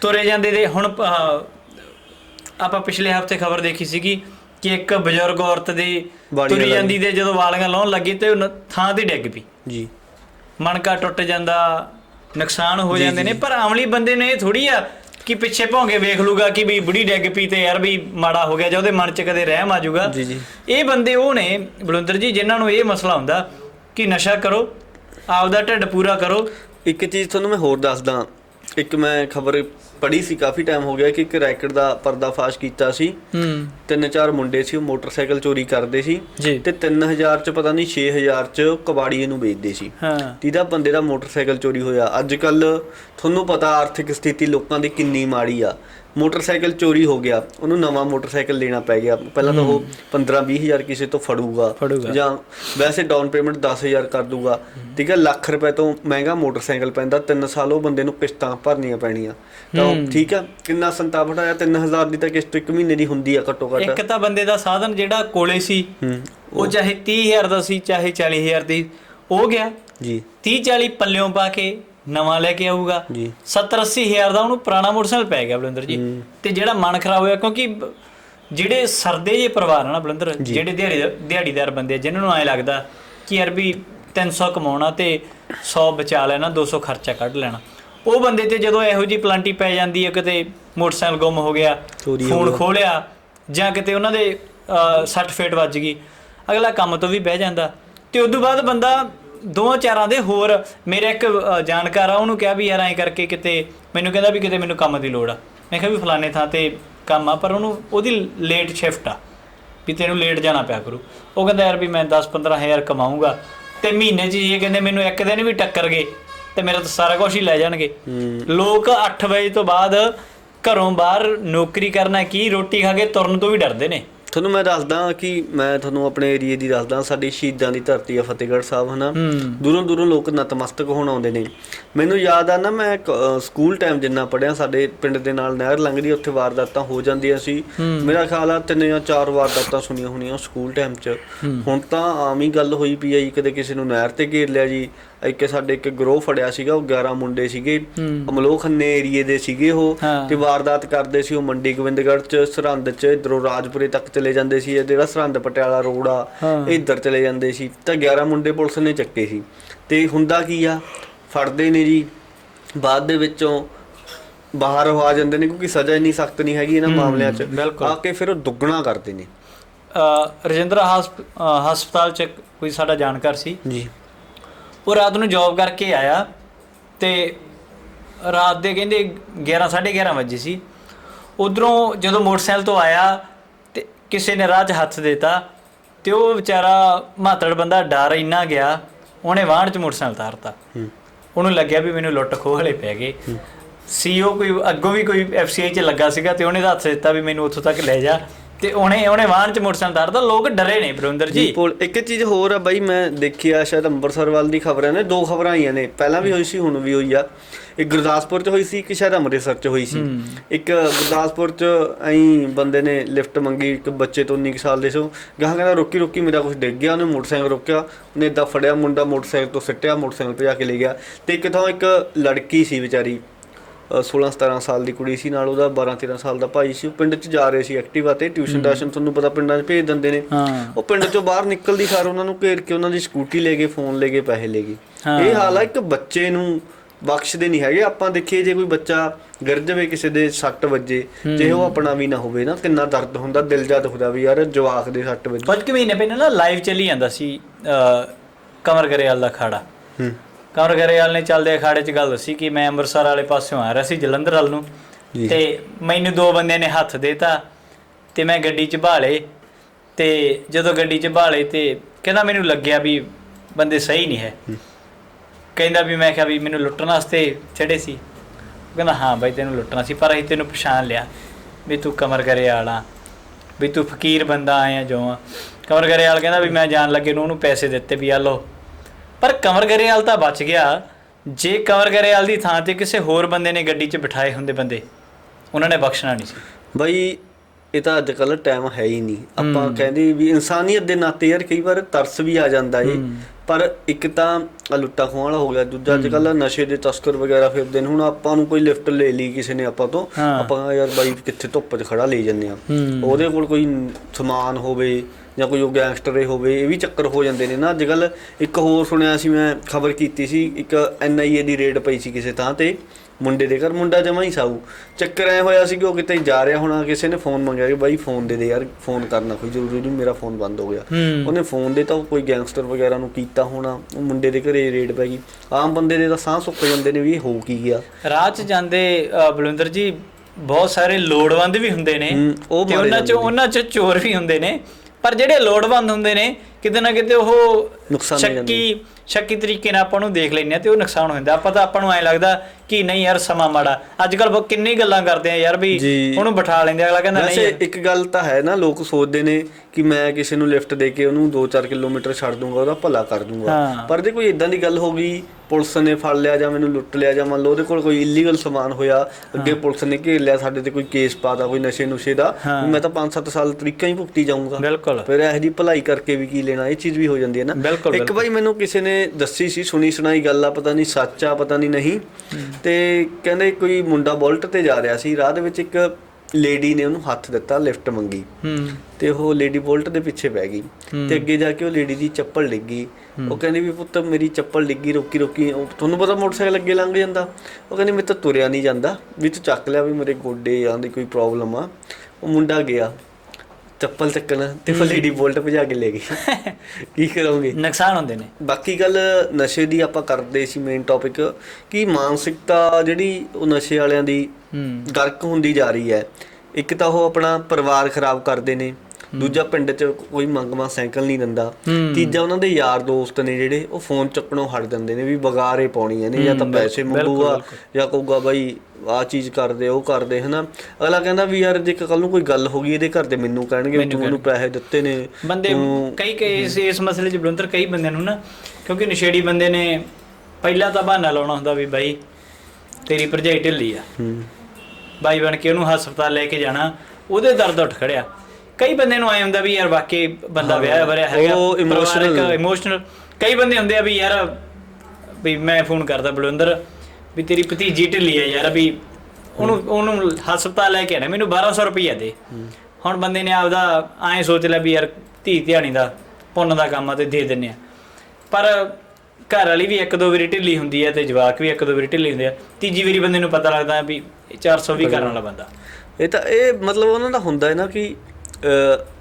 ਤੁਰੇ ਜਾਂਦੇ ਦੇ ਹੁਣ ਆਪਾਂ ਪਿਛਲੇ ਹਫ਼ਤੇ ਖਬਰ ਦੇਖੀ ਸੀਗੀ ਕਿ ਇੱਕ ਬਜ਼ੁਰਗ ਔਰਤ ਦੀ ਤੁਰੀ ਜਾਂਦੀ ਦੇ ਜਦੋਂ ਵਾਲੀਆਂ ਲਾਉਣ ਲੱਗੀ ਤੇ ਥਾਂ ਤੇ ਡਿੱਗ ਪਈ। ਜੀ। ਮਣਕਾ ਟੁੱਟ ਜਾਂਦਾ ਨੁਕਸਾਨ ਹੋ ਜਾਂਦੇ ਨੇ। ਪਰ ਆਮਲੀ ਬੰਦੇ ਨੇ ਇਹ ਥੋੜੀ ਆ ਕਿ ਪਿੱਛੇ ਭੌਂਕੇ ਵੇਖ ਲੂਗਾ ਕਿ ਵੀ ਬੁੜੀ ਡਿੱਗ ਪਈ ਤੇ ਯਾਰ ਵੀ ਮਾੜਾ ਹੋ ਗਿਆ ਜਾਂ ਉਹਦੇ ਮਨ 'ਚ ਕਦੇ ਰਹਿਮ ਆ ਜਾਊਗਾ। ਜੀ, ਜੀ। ਇਹ ਬੰਦੇ ਉਹ ਨੇ ਬਲਵਿੰਦਰ ਜੀ ਜਿਨ੍ਹਾਂ ਨੂੰ ਇਹ ਮਸਲਾ ਹੁੰਦਾ ਕਿ ਨਸ਼ਾ ਕਰੋ ਆਪਦਾ ਢਿੱਡ ਪੂਰਾ ਕਰੋ। ਇੱਕ ਚੀਜ਼ ਤੁਹਾਨੂੰ ਮੈਂ ਹੋਰ ਦੱਸਦਾ। ਇੱਕ ਮੈਂ ਖਬਰ ਪੜ੍ਹੀ ਸੀ ਕਾਫੀ ਟਾਈਮ ਹੋ ਗਿਆ ਕਿ ਇੱਕ ਰੈਕਟ ਦਾ ਪਰਦਾਫਾਸ਼ ਕੀਤਾ ਸੀ। ਹੂੰ। ਤਿੰਨ ਚਾਰ ਮੁੰਡੇ ਸੀ ਉਹ ਮੋਟਰਸਾਈਕਲ ਚੋਰੀ ਕਰਦੇ ਸੀ। ਜੀ। ਤੇ 3000 ਚ ਪਤਾ ਨਹੀਂ 6000 ਚ ਕਬਾੜੀਏ ਨੂੰ ਵੇਚਦੇ ਸੀ। ਹਾਂ। ਜਿਹਦਾ ਬੰਦੇ ਦਾ ਮੋਟਰਸਾਈਕਲ ਚੋਰੀ ਹੋਇਆ। ਅੱਜ ਕੱਲ ਤੁਹਾਨੂੰ ਪਤਾ ਆਰਥਿਕ ਸਥਿਤੀ ਲੋਕਾਂ ਦੀ ਕਿੰਨੀ ਮਾੜੀ ਆ। ਮੋਟਰਸਾਈਕਲ ਚੋਰੀ ਹੋ ਗਿਆ ਉਹਨੂੰ ਨਵਾਂ ਮੋਟਰਸਾਈਕਲ ਲੈਣਾ ਪੈ ਗਿਆ। ਪਹਿਲਾਂ ਤਾਂ ਉਹ 15 20000 ਕਿਸੇ ਤੋਂ ਫੜੂਗਾ। ਜਾਂ ਵੈਸੇ ਡਾਊਨ ਪੇਮੈਂਟ 10000 ਕਰ ਦੂਗਾ। ਠੀਕ ਹੈ ਲੱਖ ਰੁਪਏ ਤੋਂ ਮਹਿੰਗਾ ਮੋਟਰਸਾਈਕਲ ਪੈਂਦਾ 3 ਸਾਲ ਉਹ ਬੰਦੇ ਨੂੰ ਕਿਸ਼ਤਾਂ ਭਰਨੀਆਂ ਪੈਣੀਆਂ। ਤਾਂ ਠੀਕ ਹੈ ਕਿੰਨਾ ਸੰਤਾਪ ਹਟਾਇਆ 3000 ਦੀ ਤਾਂ ਕਿਸ਼ਤ ਇੱਕ ਮਹੀਨੇ ਦੀ ਹੁੰਦੀ ਆ ਘੱਟੋ ਘੱਟ। ਇੱਕ ਤਾਂ ਬੰਦੇ ਦਾ ਸਾਧਨ ਜਿਹੜਾ ਕੋਲੇ ਸੀ ਹੂੰ ਉਹ ਚਾਹੇ 30000 ਦਾ ਸੀ ਚਾਹੇ 40000 ਦੀ ਉਹ ਗਿਆ। ਜੀ। 30 40 ਪੱਲਿਓਂ ਪਾ ਕੇ ਨਵਾਂ ਲੈ ਕੇ ਆਊਗਾ। ਜੀ। 70 80 ਹਜ਼ਾਰ ਦਾ ਉਹਨੂੰ ਪੁਰਾਣਾ ਮੋਟਰਸਾਈਕਲ ਪੈ ਗਿਆ ਬਲਿੰਦਰ ਜੀ। ਤੇ ਜਿਹੜਾ ਮਨ ਖਰਾਬ ਹੋਇਆ ਕਿਉਂਕਿ ਜਿਹੜੇ ਸਰਦੇ ਜੇ ਪਰਿਵਾਰ ਆ ਨਾ ਬਲਿੰਦਰ ਜਿਹੜੇ ਦਿਹਾੜੀ ਦਿਹਾੜੀਦਾਰ ਬੰਦੇ ਜਿਨ੍ਹਾਂ ਨੂੰ ਐ ਲੱਗਦਾ ਕਿ ਯਾਰ ਵੀ 300 ਕਮਾਉਣਾ ਤੇ 100 ਬਚਾ ਲੈਣਾ 200 ਖਰਚਾ ਕੱਢ ਲੈਣਾ। ਉਹ ਬੰਦੇ ਤੇ ਜਦੋਂ ਇਹੋ ਜੀ ਪਲਾਂਟੀ ਪੈ ਜਾਂਦੀ ਹੈ ਕਿਤੇ ਮੋਟਰਸਾਈਕਲ ਗੁੰਮ ਹੋ ਗਿਆ ਫੋਨ। ਖੋਲਿਆ ਜਾਂ ਕਿਤੇ ਉਹਨਾਂ ਦੇ ਅਹ, ਸੱਟ ਫੇਟ ਵੱਜ ਗਈ ਅਗਲਾ ਕੰਮ ਤੋਂ ਵੀ ਬਹਿ ਜਾਂਦਾ। ਤੇ ਉਦੋਂ ਬਾਅਦ ਬੰਦਾ ਦੋ ਚਾਰਾਂ ਦੇ ਹੋਰ ਮੇਰੇ ਇੱਕ ਜਾਣਕਾਰ ਆ ਉਹਨੂੰ ਕਿਹਾ ਵੀ ਯਾਰ ਐਂ ਕਰਕੇ ਕਿਤੇ ਮੈਨੂੰ ਕਹਿੰਦਾ ਵੀ ਕਿਤੇ ਮੈਨੂੰ ਕੰਮ ਦੀ ਲੋੜ ਆ। ਮੈਂ ਕਿਹਾ ਵੀ ਫਲਾਣੇ ਥਾਂ ਤੇ ਕੰਮ ਆ ਪਰ ਉਹਨੂੰ ਉਹਦੀ ਲੇਟ ਸ਼ਿਫਟ ਆ ਵੀ ਤੈਨੂੰ ਲੇਟ ਜਾਣਾ ਪਿਆ ਕਰੂ। ਉਹ ਕਹਿੰਦਾ ਯਾਰ ਵੀ ਮੈਂ 10 15000 ਕਮਾਊਂਗਾ ਤੇ ਮਹੀਨੇ 'ਚ ਇਹ ਕਹਿੰਦੇ ਮੈਨੂੰ ਇੱਕ ਦਿਨ ਵੀ ਟੱਕਰ ਗਏ ਤੇ ਮੇਰਾ ਤਾਂ ਸਾਰਾ ਕੁਝ ਹੀ ਲੈ ਜਾਣਗੇ। ਲੋਕ 8 ਵਜੇ ਤੋਂ ਬਾਅਦ ਘਰੋਂ ਬਾਹਰ ਨੌਕਰੀ ਕਰਨਾ ਕੀ ਰੋਟੀ ਖਾ ਕੇ ਤੁਰਨ ਤੋਂ ਵੀ ਡਰਦੇ ਨੇ। ਤੁਹਾਨੂੰ ਮੈਂ ਦੱਸਦਾ ਕਿ ਮੈਂ ਤੁਹਾਨੂੰ ਆਪਣੇ ਏਰੀਏ ਦੀ ਦੱਸਦਾ ਸਾਡੀ ਸ਼ਹੀਦਾਂ ਦੀ ਧਰਤੀ ਆ ਫਤਿਹਗੜ੍ਹ ਸਾਹਿਬ ਹਨਾ? ਦੂਰੋਂ ਦੂਰੋਂ ਲੋਕ ਨਤਮਸਤਕ ਹੋਣ ਆਉਂਦੇ ਨੇ। ਮੈਨੂੰ ਯਾਦ ਆ ਨਾ ਮੈਂ ਸਕੂਲ ਟਾਈਮ ਜਿੰਨਾ ਪੜਿਆ ਸਾਡੇ ਪਿੰਡ ਦੇ ਨਾਲ ਨਹਿਰ ਲੰਘਦੀ ਉੱਥੇ ਵਾਰਦਾਤਾਂ ਹੋ ਜਾਂਦੀਆਂ ਸੀ। ਮੇਰਾ ਖਿਆਲ ਆ ਤਿੰਨ ਜਾਂ ਚਾਰ ਵਾਰਦਾਤਾਂ ਸੁਣੀਆਂ ਹੋਣੀਆਂ ਸਕੂਲ ਟਾਈਮ 'ਚ। ਹੁਣ ਤਾਂ ਆਮ ਹੀ ਗੱਲ ਹੋਈ ਪਈ ਆ ਜੀ ਕਦੇ ਕਿਸੇ ਨੂੰ ਨਹਿਰ ਤੇ ਘੇਰ ਲਿਆ ਜੀ ਇੱਕ ਸਾਡੇ ਇੱਕ ਗਰੋਹ ਫੜਿਆ ਸੀਗਾ ਉਹ 11 ਮੁੰਡੇ ਸੀਗੇ। ਅਮਲੋਖੰਨੇ ਏਰੀਏ ਦੇ ਸੀਗੇ ਉਹ ਹਾਂ। ਤੇ ਵਾਰਦਾਤ ਕਰਦੇ ਸੀ ਉਹ ਮੰਡੀ ਗੋਬਿੰਦਗੜ੍ਹ ਚ ਸਰਹੰਦ ਚ ਇਧਰੋਂ ਰਾਜਪੁਰੇ ਤੱਕ ਚਲੇ ਜਾਂਦੇ ਸੀ ਜਿਹੜਾ ਸਰਹੰਦ ਪਟਿਆਲਾ ਰੋਡ ਆ ਹਾਂ। ਇੱਧਰ ਚਲੇ ਜਾਂਦੇ ਸੀ। ਤਾਂ 11 ਮੁੰਡੇ ਪੁਲਿਸ ਨੇ ਚੱਕੇ ਸੀ। ਤੇ ਹੁੰਦਾ ਕੀ ਆ ਫੜਦੇ ਨੇ ਜੀ ਬਾਅਦ ਦੇ ਵਿੱਚੋਂ ਬਾਹਰ ਉਹ ਆ ਜਾਂਦੇ ਨੇ ਕਿਉਂਕਿ ਸਜ਼ਾ ਇੰਨੀ ਸਖਤ ਨਹੀਂ ਹੈਗੀ ਇਹਨਾਂ ਮਾਮਲਿਆਂ 'ਚ। ਬਿਲਕੁਲ। ਆ ਕੇ ਫਿਰ ਉਹ ਦੁੱਗਣਾ ਕਰਦੇ ਨੇ। ਅ, ਰਜਿੰਦਰਾ ਹਸਪਤਾਲ ਚ ਕੋਈ ਸਾਡਾ ਜਾਣਕਾਰ ਸੀ? ਜੀ। ਉਹ ਰਾਤ ਨੂੰ ਜੌਬ ਕਰਕੇ ਆਇਆ ਤੇ ਰਾਤ ਦੇ ਕਹਿੰਦੇ 11 11:30 ਵਜੇ ਸੀ। ਉਧਰੋਂ ਜਦੋਂ ਮੋਟਰਸਾਈਕਲ ਤੋਂ ਆਇਆ ਤੇ ਕਿਸੇ ਨੇ ਰਾਹ 'ਚ ਹੱਥ ਦਿੱਤਾ ਤੇ ਉਹ ਵਿਚਾਰਾ ਮਾਤੜ ਬੰਦਾ ਡਰ ਇੰਨਾ ਗਿਆ ਉਹਨੇ ਵਾਹਣ 'ਚ ਮੋਟਰਸਾਈਕਲ ਤਾਰਤਾ। ਉਹਨੂੰ ਲੱਗਿਆ ਵੀ ਮੈਨੂੰ ਲੁੱਟ ਖੋਹ ਵਾਲੇ ਪੈ ਗਏ। ਸੀਓ ਕੋਈ ਅੱਗੋਂ ਵੀ ਕੋਈ ਐਫਸੀਆਈ 'ਚ ਲੱਗਾ ਸੀਗਾ ਤੇ ਉਹਨੇ ਹੱਥ ਦਿੱਤਾ ਵੀ ਮੈਨੂੰ ਉੱਥੋਂ ਤੱਕ ਲੈ ਜਾ। ਤੇ ਉਹਨੇ ਉਹਨੇ ਵਾਹਣ 'ਚ ਮੋਟਰਸਾਈਕਲ ਤਾਰਤਾ ਲੋਕ ਡਰੇ ਨੇ ਬਰਿੰਦਰ ਜੀ। ਪੁਲ ਇੱਕ ਚੀਜ਼ ਹੋਰ ਆ ਬਾਈ ਮੈਂ ਦੇਖਿਆ ਸ਼ਾਇਦ ਅੰਮ੍ਰਿਤਸਰ ਵੱਲ ਦੀ ਖਬਰਾਂ ਨੇ ਦੋ ਖਬਰਾਂ ਆਈਆਂ ਨੇ। ਪਹਿਲਾਂ ਵੀ ਹੋਈ ਸੀ ਹੁਣ ਵੀ ਹੋਈ ਆ। ਇੱਕ ਗੁਰਦਾਸਪੁਰ ਚ ਹੋਈ ਸੀ ਕਿ ਸ਼ਾਇਦ ਅੰਮ੍ਰਿਤਸਰ ਚ ਹੋਈ ਸੀ। ਇੱਕ ਗੁਰਦਾਸਪੁਰ ਚ ਐਂ ਬੰਦੇ ਨੇ ਲਿਫਟ ਮੰਗੀ ਇੱਕ ਬੱਚੇ ਤੋਂ 19 ਕੁ ਸਾਲ ਦੇ ਸੋ ਗਾਹਾਂ ਕਹਿੰਦਾ ਰੋਕੀ ਰੋਕੀ ਮੇਰਾ ਕੁਝ ਡਿੱਗ ਗਿਆ। ਉਹਨੇ ਮੋਟਰਸਾਈਕਲ ਰੋਕਿਆ। ਉਹਨੇ ਇਦਾਂ ਫੜਿਆ ਮੁੰਡਾ ਮੋਟਰਸਾਈਕਲ ਤੋਂ ਸਿੱਟਿਆ ਮੋਟਰਸਾਈਕਲ ਭਜਾ ਕੇ ਲੈ ਗਿਆ। ਤੇ ਇੱਕ ਥਾਂ ਇੱਕ ਲੜਕੀ ਸੀ ਵਿਚਾਰੀ। 16 17 ਸਾਲ ਦੀ ਕੁੜੀ ਸੀ ਨਾਲ ਉਹਦਾ 12 13 ਸਾਲ ਦਾ ਭਾਈ ਸੀ। ਉਹ ਪਿੰਡ 'ਚ ਜਾ ਰਹੇ ਸੀ ਐਕਟਿਵਾ ਤੇ ਟਿਊਸ਼ਨ ਟਾਸ਼ਨ ਤੁਹਾਨੂੰ ਪਤਾ ਪਿੰਡਾਂ 'ਚ ਭੇਜ ਦਿੰਦੇ ਨੇ। ਹਾਂ। ਉਹ ਪਿੰਡ ਚੋਂ ਬਾਹਰ ਨਿਕਲਦੀ ਸਾਰ ਉਹਨਾਂ ਨੂੰ ਘੇਰ ਕੇ ਉਹਨਾਂ ਦੀ ਸਕੂਟੀ ਲੈ ਗਏ ਫੋਨ ਲੈ ਗਏ ਪੈਸੇ ਲੈ ਗਏ ਹਾਂ। ਇਹ ਹਾਲ ਆ ਇੱਕ ਬੱਚੇ ਨੂੰ ਬਖਸ਼ਦੇ ਨਹੀਂ ਹੈਗੇ। ਆਪਾਂ ਦੇਖੀਏ ਜੇ ਕੋਈ ਬੱਚਾ ਗਿਰ ਜਾਵੇ ਕਿਸੇ ਦੇ ਸੱਟ ਵੱਜੇ ਜੇ ਉਹ ਆਪਣਾ ਵੀ ਨਾ ਹੋਵੇ ਨਾ ਕਿੰਨਾ ਦਰਦ ਹੁੰਦਾ ਦਿਲ ਜਦ ਹੁੰਦਾ ਵੀ ਯਾਰ ਜਵਾਕ ਦੇ ਸੱਟ ਵੱਜੇ। ਕੁਝ ਕੁ ਮਹੀਨੇ ਪਹਿਲਾਂ ਨਾ ਲਾਈਵ ਚੱਲੀ ਜਾਂਦਾ ਸੀ ਕਮਰ ਗਰੇਵਾਲ ਦਾ ਖਾੜਾ ਹੂੰ ਕਮਰ ਗਰੇਵਾਲ ਨੇ ਚੱਲਦੇ ਅਖਾੜੇ 'ਚ ਗੱਲ ਦੱਸੀ ਕਿ ਮੈਂ ਅੰਮ੍ਰਿਤਸਰ ਵਾਲੇ ਪਾਸਿਓਂ ਆ ਰਿਹਾ ਸੀ ਜਲੰਧਰ ਵੱਲ ਨੂੰ। ਤੇ ਮੈਨੂੰ ਦੋ ਬੰਦਿਆਂ ਨੇ ਹੱਥ ਦੇਤਾ ਤੇ ਮੈਂ ਗੱਡੀ 'ਚ ਭਾਲੇ ਤੇ ਜਦੋਂ ਗੱਡੀ 'ਚ ਭਾਲੇ ਤੇ ਕਹਿੰਦਾ ਮੈਨੂੰ ਲੱਗਿਆ ਵੀ ਬੰਦੇ ਸਹੀ ਨਹੀਂ ਹੈ। ਕਹਿੰਦਾ ਵੀ ਮੈਂ ਕਿਹਾ ਵੀ ਮੈਨੂੰ ਲੁੱਟਣ ਵਾਸਤੇ ਚੜੇ ਸੀ। ਕਹਿੰਦਾ ਹਾਂ ਬਾਈ ਤੈਨੂੰ ਲੁੱਟਣਾ ਸੀ ਪਰ ਅਸੀਂ ਤੈਨੂੰ ਪਛਾਣ ਲਿਆ। ਵੀ ਤੂੰ ਕਮਰ ਗਰੇਵਾਲ ਆ ਵੀ ਤੂੰ ਫਕੀਰ ਬੰਦਾ ਆਇਆ ਜੋ ਆ। ਕਮਰ ਗਰੇਵਾਲ ਕਹਿੰਦਾ ਵੀ ਮੈਂ ਜਾਣ ਲੱਗੇ ਨੂੰ ਉਹਨੂੰ ਪੈਸੇ ਦਿੱਤੇ ਵੀ ਆ ਲਓ। ਪਰ ਕਮਰ ਗਰੇਵਾਲ ਤਾਂ ਬਚ ਗਿਆ। ਜੇ ਕਮਰ ਗਰੇਵਾਲ ਦੀ ਥਾਂ ਤੇ ਕਿਸੇ ਹੋਰ ਬੰਦੇ ਨੇ ਗੱਡੀ 'ਚ ਬਿਠਾਏ ਹੁੰਦੇ ਬੰਦੇ ਉਹਨਾਂ ਨੇ ਬਖਸ਼ਣਾ ਨਹੀਂ ਸੀ। ਬਈ ਇਹ ਤਾਂ ਅੱਜ ਕੱਲ ਟਾਈਮ ਹੈ ਹੀ ਨਹੀਂ। ਆਪਾਂ ਕਹਿੰਦੇ ਵੀ ਇਨਸਾਨੀਅਤ ਦੇ ਨਾਤੇ ਯਾਰ ਕਈ ਵਾਰ ਤਰਸ ਵੀ ਆ ਜਾਂਦਾ ਏ। ਪਰ ਇੱਕ ਤਾਂ ਲੁੱਟਾ ਖੋਹਾਂ ਵਾਲਾ ਹੋ ਗਿਆ ਦੂਜਾ ਅੱਜ ਕੱਲ ਨਸ਼ੇ ਦੇ ਤਸਕਰ ਵਗੈਰਾ ਫਿਰਦੇ ਨੇ। ਹੁਣ ਆਪਾਂ ਨੂੰ ਕੋਈ ਲਿਫਟ ਲੈ ਲਈ ਕਿਸੇ ਨੇ ਆਪਾਂ ਤੋਂ। ਆਪਾਂ ਯਾਰ ਬਾਈ ਕਿੱਥੇ ਧੁੱਪ 'ਚ ਖੜਾ ਲਈ ਜੰਨੇ ਆ। ਉਹਦੇ ਕੋਲ ਕੋਈ ਸਮਾਨ ਹੋਵੇ ਜਾਂ ਕੋਈ ਉਹ ਗੈਂਗਸਟਰ ਹੀ ਹੋਵੇ ਇਹ ਵੀ ਚੱਕਰ ਹੋ ਜਾਂਦੇ ਨੇ ਨਾ। ਅੱਜ ਕੱਲ ਇੱਕ ਹੋਰ ਸੁਣਿਆ ਸੀ ਮੈਂ ਖਬਰ ਕੀਤੀ ਸੀ ਇੱਕ ਐਨਆਈਏ ਦੀ ਰੇਡ ਪਈ ਸੀ ਕਿਸੇ ਥਾਂ ਤੇ ਮੁੰਡੇ ਦੇ ਘਰ ਮੁੰਡਾ ਜਮਾ ਹੀ ਸਾਊ। ਚੱਕਰ ਐ ਹੋਇਆ ਸੀ ਕਿ ਉਹ ਕਿਤੇ ਜਾ ਰਿਹਾ ਹੋਣਾ ਕਿਸੇ ਨੇ ਫੋਨ ਮੰਗਿਆ ਕਿ ਬਾਈ ਫੋਨ ਦੇ ਦੇ ਯਾਰ ਫੋਨ ਕਰਨਾ ਕੋਈ ਜ਼ਰੂਰੀ ਨਹੀਂ ਮੇਰਾ ਫੋਨ ਬੰਦ ਹੋ ਗਿਆ। ਉਹਨੇ ਫੋਨ ਦੇ ਤਾਂ ਕੋਈ ਗੈਂਗਸਟਰ ਵਗੈਰਾ ਨੂੰ ਕੀਤਾ ਹੋਣਾ ਉਹ ਮੁੰਡੇ ਦੇ ਘਰੇ ਰੇਡ ਪੈ ਗਈ। ਆਮ ਬੰਦੇ ਦੇ ਤਾਂ ਸਾਹ ਸੁੱਕ ਜਾਂਦੇ ਨੇ ਵੀ ਇਹ ਹੋ ਕੀ ਗਿਆ। ਰਾਹ 'ਚ ਜਾਂਦੇ ਬਲਵਿੰਦਰ ਜੀ ਬਹੁਤ ਸਾਰੇ ਲੋੜਵੰਦ ਵੀ ਹੁੰਦੇ ਨੇ ਤੇ ਉਹਨਾਂ 'ਚ। ਉਹਨਾਂ 'ਚ ਚੋਰ ਵੀ ਹੁੰਦੇ ਨੇ। ਪਰ ਜਿਹੜੇ ਲੋੜਵੰਦ ਹੁੰਦੇ ਨੇ ਕਿਤੇ ਨਾ ਕਿਤੇ ਉਹ ਨੁਕਸਾਨ ਸ਼ੱਕੀ ਸ਼ੱਕੀ ਤਰੀਕੇ ਨਾਲ ਆਪਾਂ ਨੂੰ ਦੇਖ ਲੈਂਦੇ ਆ ਤੇ ਉਹ ਨੁਕਸਾਨ ਹੋ ਜਾਂਦਾ। ਆਪਾਂ ਤਾਂ ਆਪਾਂ ਨੂੰ ਐ ਲੱਗਦਾ ਕਿ ਨਹੀਂ ਯਾਰ ਸਮਾਂ ਮਾੜਾ। ਅੱਜ ਕੱਲ ਕਿੰਨੀ ਗੱਲਾਂ ਕਰਦੇ ਆ ਯਾਰ ਵੀ। ਉਹਨੂੰ ਬਿਠਾ ਲੈਂਦੇ ਆ, ਅਗਲਾ ਕਹਿੰਦਾ ਨਹੀਂ ਵੈਸੇ। ਇੱਕ ਗੱਲ ਤਾਂ ਹੈ ਨਾ ਲੋਕ ਸੋਚਦੇ ਨੇ ਕਿ ਮੈਂ ਕਿਸੇ ਨੂੰ ਲਿਫਟ ਦੇ ਕੇ ਉਹਨੂੰ 2-4 ਕਿਲੋਮੀਟਰ ਛੱਡ ਦੂੰਗਾ ਉਹਦਾ ਭਲਾ ਕਰ ਦੂੰਗਾ। ਪਰ ਜੇ ਕੋਈ ਇਦਾਂ ਦੀ ਗੱਲ ਹੋ ਗਈ ਪੁਲਿਸ ਨੇ ਫੜ ਲਿਆ ਜਾਂ ਮੈਨੂੰ ਲੁੱਟ ਲਿਆ ਜਾਂ ਮੰਨ ਲਓ ਉਹਦੇ ਕੋਲ ਕੋਈ ਇਲੀਗਲ ਸਮਾਨ ਹੋਇਆ ਅੱਗੇ ਪੁਲਿਸ ਨੇ ਘੇਰ ਲਿਆ ਸਾਡੇ ਤੇ ਕੋਈ ਕੇਸ ਪਾਦਾ ਕੋਈ ਨਸ਼ੇ ਨੁਸ਼ੇ ਦਾ ਮੈਂ ਤਾਂ 5-7 ਸਾਲ ਤਰੀਕਾ ਹੀ ਭੁਗਤੀ ਜਾਊਂਗਾ। ਬਿਲਕੁਲ। ਫਿਰ ਇਹੋ ਜੀ ਭਲਾਈ ਕਰਕੇ ਵੀ ਕੀ ਲੈਣਾ ਇਹ ਚੀਜ਼ ਵੀ ਹੋ ਜਾਂਦੀ ਹੈ ਨਾ। ਇੱਕ ਵਾਰੀ ਮੈਨੂੰ ਕਿਸੇ ਨੇ ਦੱਸੀ ਸੀ ਸੁਣੀ ਸੁਣਾਈ ਗੱਲ ਆ ਪਤਾ ਨਹੀਂ ਸੱਚ ਆ ਪਤਾ ਨਹੀਂ ਨਹੀਂ। ਤੇ ਕਹਿੰਦੇ ਕੋਈ ਮੁੰਡਾ ਬੁਲਟ ਤੇ ਜਾ ਰਿਹਾ ਸੀ ਰਾਹ ਦੇ ਵਿੱਚ ਇੱਕ ਲੇਡੀ ਨੇ ਉਹਨੂੰ ਹੱਥ ਦਿੱਤਾ ਲਿਫਟ ਮੰਗੀ। ਹੂੰ। ਤੇ ਉਹ ਲੇਡੀ ਬੁਲਟ ਦੇ ਪਿੱਛੇ ਬਹਿ ਗਈ ਤੇ ਅੱਗੇ ਜਾ ਕੇ ਉਹ ਲੇਡੀ ਦੀ ਚੱਪਲ ਡਿੱਗੀ ਉਹ ਕਹਿੰਦੀ ਵੀ ਪੁੱਤ ਮੇਰੀ ਚੱਪਲ ਡਿੱਗੀ ਰੋਕੀ ਰੋਕੀ ਤੁਹਾਨੂੰ ਪਤਾ ਮੋਟਰਸਾਈਕਲ ਅੱਗੇ ਲੰਘ ਜਾਂਦਾ। ਉਹ ਕਹਿੰਦੀ ਮੇਰੇ ਤਾਂ ਤੁਰਿਆ ਨਹੀਂ ਜਾਂਦਾ ਵੀ ਤੂੰ ਚੱਕ ਲਿਆ ਵੀ ਮੇਰੇ ਗੋਡੇ ਜਾਂ ਦੀ ਕੋਈ ਪ੍ਰੋਬਲਮ ਆ। ਉਹ ਮੁੰਡਾ ਗਿਆ। ਚੱਪਲ ਚੱਕਣ ਤੇ ਉਹ ਲੇਡੀ ਬੁਲਟ ਭਜਾ ਕੇ ਲੈ ਗਈ। ਕੀ ਕਰੋਗੇ? ਨੁਕਸਾਨ ਹੁੰਦੇ ਨੇ। ਬਾਕੀ ਗੱਲ ਨਸ਼ੇ ਦੀ ਆਪਾਂ ਕਰਦੇ ਸੀ ਮੇਨ ਟੌਪਿਕ ਕਿ ਮਾਨਸਿਕਤਾ ਜਿਹੜੀ ਉਹ ਨਸ਼ੇ ਵਾਲਿਆਂ ਦੀ ਗਰਕ ਹੁੰਦੀ ਜਾ ਰਹੀ ਹੈ। ਇੱਕ ਤਾਂ ਉਹ ਆਪਣਾ ਪਰਿਵਾਰ ਖਰਾਬ ਕਰਦੇ ਨੇ। ਦੂਜਾ ਪਿੰਡ 'ਚ ਕੋਈ ਮੰਗਵਾ ਸਾਈਕਲ ਨਹੀਂ ਦਿੰਦਾ। ਤੀਜਾ ਉਹਨਾਂ ਦੇ ਯਾਰ ਦੋਸਤ ਨੇ ਜਿਹੜੇ ਉਹ ਫੋਨ ਚੱਕਣੋਂ ਹਟ ਜਾਂਦੇ ਨੇ ਵੀ ਬਗਾਰੇ ਪਾਉਣੀਆਂ ਨੇ ਜਾਂ ਤਾਂ ਪੈਸੇ ਮੰਗੂਗਾ। ਜਾਂ ਕਹੂਗਾ ਬਾਈ ਆਹ ਚੀਜ਼ ਕਰਦੇ ਉਹ ਕਰਦੇ ਹਨਾ? ਅਗਲਾ ਕਹਿੰਦਾ ਵੀ ਯਾਰ ਜੇ ਕੱਲ ਨੂੰ ਕੋਈ ਗੱਲ ਹੋ ਗਈ ਇਹਦੇ ਘਰ ਦੇ ਮੈਨੂੰ ਕਹਿਣਗੇ ਤੂੰ ਉਹਨੂੰ ਪੈਸੇ ਦਿੱਤੇ ਨੇ। ਬੰਦੇ ਕਈ ਕਈ ਇਸ ਇਸ ਮਸਲੇ 'ਚ ਬਲੰਤਰ ਕਈ ਬੰਦਿਆਂ ਨੂੰ ਨਾ ਕਿਉਂਕਿ ਨਸ਼ੇੜੀ ਬੰਦੇ ਨੇ ਪਹਿਲਾਂ ਤਾਂ ਬਹਾਨਾ ਲਾਉਣਾ ਹੁੰਦਾ ਵੀ ਬਾਈ ਤੇਰੀ ਭਰਜਾਈ ਢਿੱਲੀ ਆ। ਹੂੰ। ਬਾਈ ਬਣ ਕੇ ਉਹਨੂੰ ਹਸਪਤਾਲ ਲੈ ਕੇ ਜਾਣਾ ਉਹਦੇ ਦਰਦ ਉੱਠ ਖੜਿਆ। ਕਈ ਬੰਦੇ ਨੂੰ ਆਏ ਹੁੰਦਾ ਵੀ ਯਾਰ ਵਾਕਈ ਬੰਦਾ ਵਿਆਹ ਵਰਿਆ ਹੈਗਾ ਉਹ emotional- ਇਮੋਸ਼ਨਲ ਕਈ ਬੰਦੇ ਹੁੰਦੇ ਆ ਵੀ ਯਾਰ ਵੀ ਮੈਂ ਫੋਨ ਕਰਦਾ ਬਲਵਿੰਦਰ ਵੀ ਤੇਰੀ ਭਤੀਜੀ ਢਿੱਲੀ ਆ ਯਾਰ ਵੀ ਉਹਨੂੰ ਉਹਨੂੰ ਹਸਪਤਾਲ ਲੈ ਕੇ ਆਣਾ ਮੈਨੂੰ 1200 ਰੁਪਈਆ ਦੇ। ਹੁਣ ਬੰਦੇ ਨੇ ਆਪਦਾ ਐਂ ਸੋਚ ਲਿਆ ਵੀ ਯਾਰ ਧੀ ਧਿਆਣੀ ਦਾ ਪੁੰਨ ਦਾ ਕੰਮ ਆ ਤੇ ਦੇ ਦਿੰਨੇ ਆ। ਪਰ ਘਰ ਵਾਲੀ ਵੀ ਇੱਕ ਦੋ ਵਾਰੀ ਢਿੱਲੀ ਹੁੰਦੀ ਹੈ ਤੇ ਜਵਾਕ ਵੀ ਇੱਕ ਦੋ ਵਾਰੀ ਢਿੱਲੀ ਹੁੰਦੇ ਆ। ਤੀਜੀ ਵਾਰੀ ਬੰਦੇ ਨੂੰ ਪਤਾ ਲੱਗਦਾ ਵੀ ਇਹ 400 ਵੀ ਕਰਨ ਵਾਲਾ ਬੰਦਾ। ਇਹ ਤਾਂ ਇਹ ਮਤਲਬ ਉਹਨਾਂ ਦਾ ਹੁੰਦਾ ਹੈ ਨਾ ਕਿ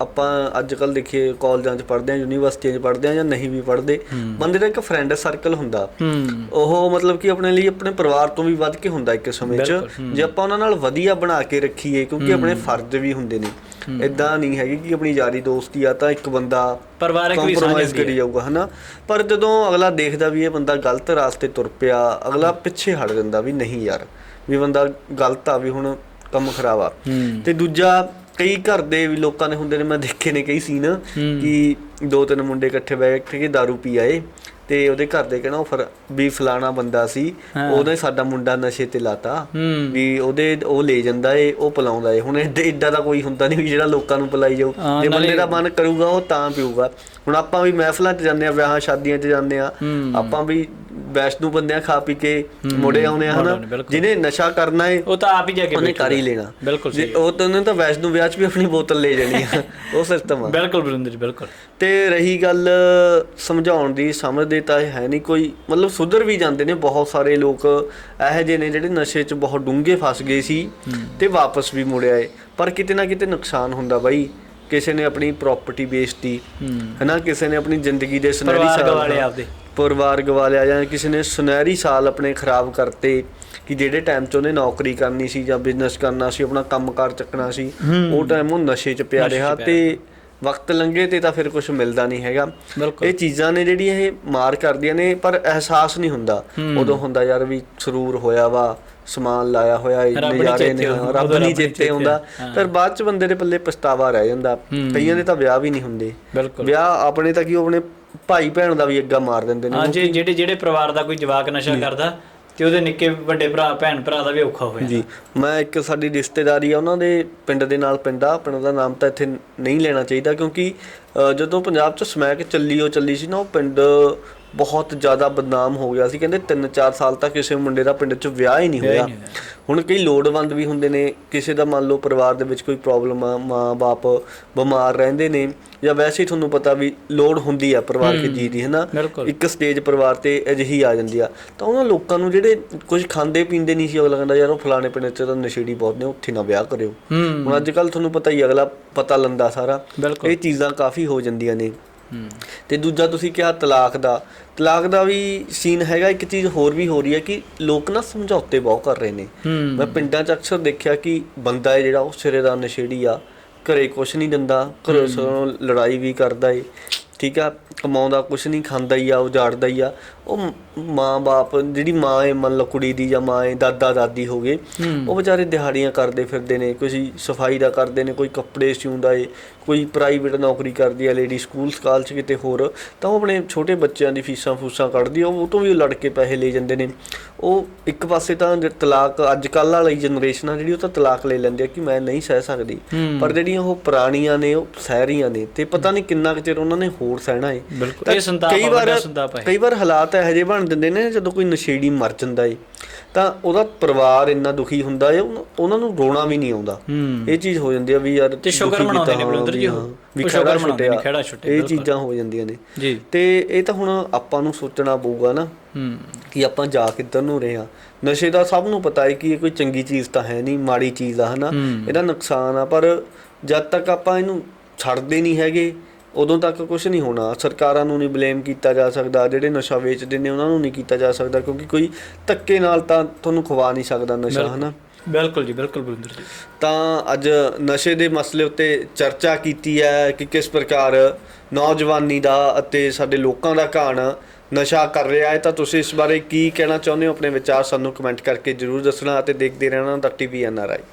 ਆਪਾਂ ਅੱਜ ਕੱਲ ਦੇਖੀਏ ਕਾਲਜਾਂ 'ਚ ਪੜ੍ਹਦੇ ਆ ਯੂਨੀਵਰਸਿਟੀਆਂ 'ਚ ਪੜ੍ਹਦੇ ਆ ਜਾਂ ਨਹੀਂ ਵੀ ਪੜ੍ਹਦੇ ਬੰਦੇ ਦਾ ਇੱਕ ਫਰੈਂਡ ਸਰਕਲ ਹੁੰਦਾ। ਉਹ ਮਤਲਬ ਕਿ ਆਪਣੇ ਲਈ ਆਪਣੇ ਪਰਿਵਾਰ ਤੋਂ ਵੀ ਵੱਧ ਕੇ ਹੁੰਦਾ ਇੱਕ ਸਮੇਂ 'ਚ। ਜੇ ਆਪਾਂ ਉਹਨਾਂ ਨਾਲ ਵਧੀਆ ਬਣਾ ਕੇ ਰੱਖੀਏ ਕਿਉਂਕਿ ਆਪਣੇ ਫਰਜ਼ ਵੀ ਹੁੰਦੇ ਨੇ। ਇਦਾਂ ਨਹੀਂ ਹੈਗੀ ਕਿ ਆਪਣੀ ਯਾਰੀ ਦੋਸਤੀ ਆ ਤਾਂ ਇੱਕ ਬੰਦਾ ਪਰਿਵਾਰਕ ਵੀ ਸਾਂਝ ਕਰੀ ਜਾਊਗਾ ਹਨਾ? ਪਰ ਜਦੋਂ ਅਗਲਾ ਦੇਖਦਾ ਵੀ ਇਹ ਬੰਦਾ ਗਲਤ ਰਾਸਤੇ ਤੁਰ ਪਿਆ ਅਗਲਾ ਪਿੱਛੇ ਹਟ ਜਾਂਦਾ ਵੀ ਨਹੀਂ ਯਾਰ ਵੀ ਬੰਦਾ ਗਲਤ ਆ ਵੀ ਹੁਣ ਕੰਮ ਖਰਾਬ ਆ। ਤੇ ਦੂਜਾ ਕਈ ਘਰ ਦੇ ਵੀ ਲੋਕਾਂ ਨੇ ਹੁੰਦੇ ਨੇ ਮੈਂ ਦੇਖੇ ਨੇ ਕਈ ਸੀਨ ਕਿ ਦੋ ਤਿੰਨ ਮੁੰਡੇ ਇਕੱਠੇ ਬੈਠ ਕੇ दारू ਪੀ ਆਏ ਤੇ ਉਹਦੇ ਘਰ ਦੇ ਕਹਿੰਦਾ ਉਹ ਫਿਰ ਵੀ ਫਲਾਣਾ ਬੰਦਾ ਸੀ ਉਹਨੇ ਸਾਡਾ ਮੁੰਡਾ ਨਸ਼ੇ ਤੇ ਲਾਤਾ ਵੀ ਉਹਦੇ ਉਹ ਲੈ ਜਾਂਦਾ ਏ ਉਹ ਪਿਲਾਉਂਦਾ ਏ। ਹੁਣ ਏਦਾਂ ਦਾ ਕੋਈ ਹੁੰਦਾ ਨਹੀਂ ਵੀ ਜਿਹੜਾ ਲੋਕਾਂ ਨੂੰ ਪਿਲਾਈ ਜਾਊ। ਜੇ ਬੰਦੇ ਦਾ ਮਨ ਕਰੂਗਾ ਉਹ ਤਾਂ ਪੀਊਗਾ। ਹੁਣ ਆਪਾਂ ਵੀ ਮਹਿਫਲਾਂ 'ਚ ਜਾਂਦੇ ਆ ਵਿਆਹਾਂ ਸ਼ਾਦੀਆਂ 'ਚ ਜਾਂਦੇ ਆ। ਆਪਾਂ ਵੀ ਵੈਸ਼ਨੂ ਬੰਦਿਆਂ ਖਾ ਪੀ ਕੇ ਮੁੜੇ ਆਉਣੇ ਆ ਹਨਾ। ਜਿਹਨੇ ਨਸ਼ਾ ਕਰਨਾ ਏ ਉਹ ਤਾਂ ਆਪ ਹੀ ਜਾ ਕੇ ਉਹਨੇ। ਕਰ ਹੀ ਲੈਣਾ। ਬਿਲਕੁਲ ਜੇ ਸਹੀ ਉਹ ਤਾਂ ਉਹਨੇ ਤਾਂ ਵੈਸ਼ਨੂ ਵਿਆਹ 'ਚ ਵੀ ਆਪਣੀ ਬੋਤਲ ਲੈ ਜਾਣੀ ਆ। ਉਹ ਸਿਸਟਮ ਆ। ਬਿਲਕੁਲ ਬਰਿੰਦਰ ਜੀ ਬਿਲਕੁਲ। ਤੇ ਰਹੀ ਗੱਲ ਸਮਝਾਉਣ ਦੀ ਸਮਝਦੇ ਤਾਂ ਇਹ ਹੈ ਨਹੀਂ ਕੋਈ। ਮਤਲਬ ਸੁਧਰ ਵੀ ਜਾਂਦੇ ਨੇ ਬਹੁਤ ਸਾਰੇ ਲੋਕ। ਇਹੋ ਜਿਹੇ ਨੇ ਜਿਹੜੇ ਨਸ਼ੇ 'ਚ ਬਹੁਤ ਡੂੰਘੇ ਫਸ ਗਏ ਸੀ ਤੇ ਵਾਪਸ ਵੀ ਮੁੜ ਆਏ ਪਰ ਕਿਤੇ ਨਾ ਕਿਤੇ ਨੁਕਸਾਨ ਹੁੰਦਾ ਬਾਈ। ਕਿਸੇ ਨੇ ਆਪਣੀ ਪ੍ਰਾਪਰਟੀ ਵੇਚਤੀ ਹਨਾ? ਕਿਸੇ ਨੇ ਆਪਣੀ ਜ਼ਿੰਦਗੀ ਦੇ ਸੁਨਹਿਰੀ ਸਾਲ ਗਵਾ ਲਏ ਆਪਦੇ। ਪਰਿਵਾਰ ਗਵਾ ਲਿਆ ਜਾਂ ਕਿਸੇ ਨੇ ਸੁਨਹਿਰੀ ਸਾਲ ਆਪਣੇ ਖਰਾਬ ਕਰਤੇ ਕਿ ਜਿਹੜੇ ਟਾਈਮ 'ਚ ਉਹਨੇ ਨੌਕਰੀ ਕਰਨੀ ਸੀ ਜਾਂ ਬਿਜ਼ਨਸ ਕਰਨਾ ਸੀ ਆਪਣਾ ਕੰਮਕਾਰ ਚੱਕਣਾ ਸੀ ਉਹ ਟਾਈਮ ਉਹ ਨਸ਼ੇ 'ਚ ਪਿਆ ਰਿਹਾ ਤੇ ਵਕਤ ਲੰਘੇ ਤੇ ਤਾਂ ਫਿਰ ਕੁਝ ਮਿਲਦਾ ਨਹੀਂ ਹੈਗਾ। ਇਹ ਚੀਜ਼ਾਂ ਨੇ ਜਿਹੜੀਆਂ ਇਹ ਮਾਰ ਕਰਦੀਆਂ ਨੇ ਪਰ ਅਹਿਸਾਸ ਨਹੀਂ ਹੁੰਦਾ। ਉਦੋਂ ਹੁੰਦਾ ਯਾਰ ਵੀ ਸਰੂਰ ਹੋਇਆ ਵਾ ਸਮਾਨ ਲਾਇਆ ਹੋਇਆ ਨਜ਼ਾਰੇ ਨੇ ਰੱਬ ਨਹੀਂ ਚੇਤੇ ਆਉਂਦਾ। ਪਰ ਬਾਅਦ ਚ ਬੰਦੇ ਦੇ ਪੱਲੇ ਪਛਤਾਵਾ ਰਹਿ ਜਾਂਦਾ। ਕਈਆਂ ਦੇ ਤਾਂ ਵਿਆਹ ਵੀ ਨਹੀਂ ਹੁੰਦੇ। ਵਿਆਹ ਆਪਣੇ ਤਾਂ ਕੀ ਆਪਣੇ ਭਾਈ ਭੈਣ ਦਾ ਵੀ ਅੱਗਾ ਮਾਰ ਦਿੰਦੇ ਨੇ। ਹਾਂ ਜਿਹੜੇ ਜਿਹੜੇ ਪਰਿਵਾਰ ਦਾ ਕੋਈ ਜਵਾਕ ਨਸ਼ਾ ਕਰਦਾ ਤੇ ਉਹਦੇ ਨਿੱਕੇ ਵੱਡੇ ਭਰਾ ਭੈਣ ਭਰਾ ਦਾ ਵੀ ਔਖਾ ਹੋਇਆ ਜੀ। ਮੈਂ ਇੱਕ ਸਾਡੀ ਰਿਸ਼ਤੇਦਾਰੀ ਆ ਉਹਨਾਂ ਦੇ ਪਿੰਡ ਦੇ ਨਾਲ ਪਿੰਡ ਆ। ਪਿੰਡ ਦਾ ਨਾਮ ਤਾਂ ਇੱਥੇ ਨਹੀਂ ਲੈਣਾ ਚਾਹੀਦਾ ਕਿਉਂਕਿ ਜਦੋਂ ਪੰਜਾਬ 'ਚ ਸਮੈਕ ਚੱਲੀ ਉਹ ਚੱਲੀ ਸੀ ਨਾ ਉਹ ਪਿੰਡ ਬਹੁਤ ਜ਼ਿਆਦਾ ਬਦਨਾਮ ਹੋ ਗਿਆ ਸੀ। ਕਹਿੰਦੇ 3-4 ਸਾਲ ਤੱਕ ਕਿਸੇ ਮੁੰਡੇ ਦਾ ਪਿੰਡ 'ਚ ਵਿਆਹ ਹੀ ਨਹੀਂ ਹੋਇਆ। ਹੁਣ ਕਈ ਲੋੜਵੰਦ ਵੀ ਹੁੰਦੇ ਨੇ ਕਿਸੇ ਦਾ ਮੰਨ ਲਓ ਪਰਿਵਾਰ ਦੇ ਵਿੱਚ ਕੋਈ ਪ੍ਰੋਬਲਮ ਆ ਮਾਂ-ਬਾਪ ਬਿਮਾਰ ਰਹਿੰਦੇ ਨੇ ਜਾਂ ਵੈਸੇ ਹੀ ਤੁਹਾਨੂੰ ਪਤਾ ਵੀ ਲੋੜ ਹੁੰਦੀ ਆ ਪਰਿਵਾਰ ਕੇ ਜੀ ਦੀ ਹੈ ਨਾ ਬਿਲਕੁਲ। ਇੱਕ ਸਟੇਜ ਪਰਿਵਾਰ ਤੇ ਅਜਿਹੀ ਆ ਜਾਂਦੀ ਆ। ਤਾਂ ਉਹਨਾਂ ਲੋਕਾਂ ਨੂੰ ਜਿਹੜੇ ਕੁਝ ਖਾਂਦੇ ਪੀਂਦੇ ਨਹੀਂ ਸੀ ਅਗਲਾ ਕਹਿੰਦਾ ਯਾਰ ਉਹ ਫਲਾਣੇ ਪਿੰਡ 'ਚ ਤਾਂ ਨਸ਼ੇੜੀ ਬਹੁਤ ਨੇ ਉੱਥੇ ਨਾ ਵਿਆਹ ਕਰਿਓ। ਹੁਣ ਅੱਜ ਕੱਲ ਤੁਹਾਨੂੰ ਪਤਾ ਹੀ ਅਗਲਾ ਪਤਾ ਲੰਦਾ ਸਾਰਾ। ਇਹ ਚੀਜ਼ਾਂ ਕਾਫੀ ਹੋ ਜਾਂਦੀਆਂ ਨੇ। ਤੇ ਦੂਜਾ ਤੁਸੀਂ ਕਿਹਾ ਤਲਾਕ ਦਾ। ਤਲਾਕ ਦਾ ਵੀ ਸੀਨ ਹੈਗਾ ਇੱਕ ਚੀਜ਼ ਹੋਰ ਵੀ ਹੋ ਰਹੀ ਹੈ ਕਿ ਲੋਕ ਨਾ ਸਮਝੌਤੇ ਬਹੁਤ ਕਰ ਰਹੇ ਨੇ। ਮੈਂ ਪਿੰਡਾਂ 'ਚ ਅਕਸਰ ਦੇਖਿਆ ਕਿ ਬੰਦਾ ਹੈ ਜਿਹੜਾ ਉਹ ਸਿਰੇ ਦਾ ਨਸ਼ੇੜੀ ਆ ਘਰੇ ਕੁਛ ਨਹੀਂ ਦਿੰਦਾ ਘਰੋਂ ਲੜਾਈ ਵੀ ਕਰਦਾ ਏ ਠੀਕ ਆ ਕਮਾਉਂਦਾ ਕੁਛ ਨਹੀਂ ਖਾਂਦਾ ਹੀ ਆ ਉਜਾੜਦਾ ਹੀ ਆ। ਉਹ ਮਾਂ-ਬਾਪ ਜਿਹੜੀ ਮਾਂ ਏ ਮੰਨ ਲਓ ਕੁੜੀ ਦੀ ਜਾਂ ਮਾਂ ਏ ਦਾਦਾ ਦਾਦੀ ਹੋ ਗਏ ਉਹ ਵਿਚਾਰੇ ਦਿਹਾੜੀਆਂ ਕਰਦੇ ਫਿਰਦੇ ਨੇ ਕੋਈ ਸਫ਼ਾਈ ਦਾ ਕਰਦੇ ਨੇ ਕੋਈ ਕੱਪੜੇ ਸਿਉਂਦਾ ਏ ਕੋਈ ਪ੍ਰਾਈਵੇਟ ਨੌਕਰੀ ਕਰਦੀ ਆ ਲੇਡੀ ਸਕੂਲ ਸਕਾਲ ਚ ਕਿਤੇ ਹੋਰ ਤਾਂ ਉਹ ਆਪਣੇ ਛੋਟੇ ਬੱਚਿਆਂ ਦੀ ਫੀਸਾਂ ਫੂਸਾਂ ਕੱਢਦੀ ਉਹ ਤੋਂ ਵੀ ਲੜ ਕੇ ਪੈਸੇ ਲੈ ਜਾਂਦੇ ਨੇ। ਉਹ ਇੱਕ ਪਾਸੇ ਤਾਂ ਤਲਾਕ ਅੱਜ ਕੱਲ੍ਹ ਵਾਲੀ ਜਨਰੇਸ਼ਨ ਆ ਜਿਹੜੀ ਉਹ ਤਾਂ ਤਲਾਕ ਲੈ ਲੈਂਦੇ ਆ ਕਿ ਮੈਂ ਨਹੀਂ ਸਹਿ ਸਕਦੀ। ਹੂੰ। ਪਰ ਜਿਹੜੀਆਂ ਉਹ ਪੁਰਾਣੀਆਂ ਨੇ ਉਹ ਸਹਿ ਰਹੀਆਂ ਨੇ ਤੇ ਪਤਾ ਨਹੀਂ ਕਿੰਨਾ ਕੁ ਚਿਰ ਉਹਨਾਂ ਨੇ ਹੋਰ ਸਹਿਣਾ ਏ। ਬਿਲਕੁਲ। ਤਾਂ ਇਹ ਸੰਤਾਪ ਕਈ ਵਾਰ ਹੈ ਕਈ ਵਾਰ ਹਾਲਾਤ ਇਹੋ ਜਿਹੇ ਬਣ ਦਿੰਦੇ ਨੇ ਜਦੋਂ ਕੋਈ ਨਸ਼ੇੜੀ ਮਰ ਜਾਂਦਾ ਏ। ਤਾਂ ਉਹਦਾ ਪਰਿਵਾਰ ਇੰਨਾ ਦੁਖੀ ਹੁੰਦਾ ਏ ਉਹਨੂੰ- ਨੂੰ ਰੋਣਾ ਵੀ ਨਹੀਂ ਆਉਂਦਾ। ਇਹ ਚੀਜ਼ ਹੋ ਜਾਂਦੀ ਆ ਵੀ ਯਾਰ ਤੇ ਸ਼ੁਕਰ ਮਨਾਉਂਦੇ ਨੇ ਬਲਵਿੰਦਰ ਜੀ ਵੀ ਨੇ, ਛੁੱਟਿਆ। ਖਹਿੜਾ ਛੁੱਟਿਆ, ਇਹ। ਚੀਜ਼ਾਂ ਹੋ ਜਾਂਦੀਆਂ ਨੇ। ਜੀ। ਤੇ ਇਹ ਤਾਂ ਹੁਣ ਆਪਾਂ ਨੂੰ ਸੋਚਣਾ ਪਊਗਾ ਨਾ ਹੂੰ। ਕਿ ਆਪਾਂ ਜਾ ਕਿੱਧਰ ਨੂੰ ਰਹੇ ਹਾਂ। ਨਸ਼ੇ ਦਾ ਸਭ ਨੂੰ ਪਤਾ ਹੈ ਕਿ ਇਹ ਕੋਈ ਚੰਗੀ ਚੀਜ਼ ਤਾਂ ਹੈ ਨਹੀਂ ਮਾੜੀ ਚੀਜ਼ ਆ ਹਨਾ। ਇਹਦਾ ਨੁਕਸਾਨ ਆ ਪਰ ਜਦ ਤੱਕ ਆਪਾਂ ਇਹਨੂੰ ਛੱਡਦੇ ਨਹੀਂ ਹੈਗੇ ਉਦੋਂ ਤੱਕ ਕੁਝ ਨਹੀਂ ਹੋਣਾ। ਸਰਕਾਰਾਂ ਨੂੰ ਨਹੀਂ ਬਲੇਮ ਕੀਤਾ ਜਾ ਸਕਦਾ। ਜਿਹੜੇ ਨਸ਼ਾ ਵੇਚਦੇ ਨੇ ਉਹਨਾਂ ਨੂੰ ਨਹੀਂ ਕੀਤਾ ਜਾ ਸਕਦਾ ਕਿਉਂਕਿ ਕੋਈ ਧੱਕੇ ਨਾਲ ਤਾਂ ਤੁਹਾਨੂੰ ਖਵਾ ਨਹੀਂ ਸਕਦਾ ਨਸ਼ਾ ਹਨਾ? ਬਿਲਕੁਲ ਜੀ ਬਿਲਕੁਲ ਬਰਿੰਦਰ ਜੀ। ਤਾਂ ਅੱਜ ਨਸ਼ੇ ਦੇ ਮਸਲੇ ਉੱਤੇ ਚਰਚਾ ਕੀਤੀ ਹੈ ਕਿ ਕਿਸ ਪ੍ਰਕਾਰ ਨੌਜਵਾਨੀ ਦਾ ਅਤੇ ਸਾਡੇ ਲੋਕਾਂ ਦਾ ਘਾਣ ਨਸ਼ਾ ਕਰ ਰਿਹਾ ਹੈ। ਤਾਂ ਤੁਸੀਂ ਇਸ ਬਾਰੇ ਕੀ ਕਹਿਣਾ ਚਾਹੁੰਦੇ ਹੋ? ਆਪਣੇ ਵਿਚਾਰ ਸਾਨੂੰ ਕਮੈਂਟ ਕਰਕੇ ਜਰੂਰ ਦੱਸਣਾ ਅਤੇ ਦੇਖਦੇ ਰਹਿਣਾ ਦਾ ਟੀਵੀ ਐਨਆਰਆਈ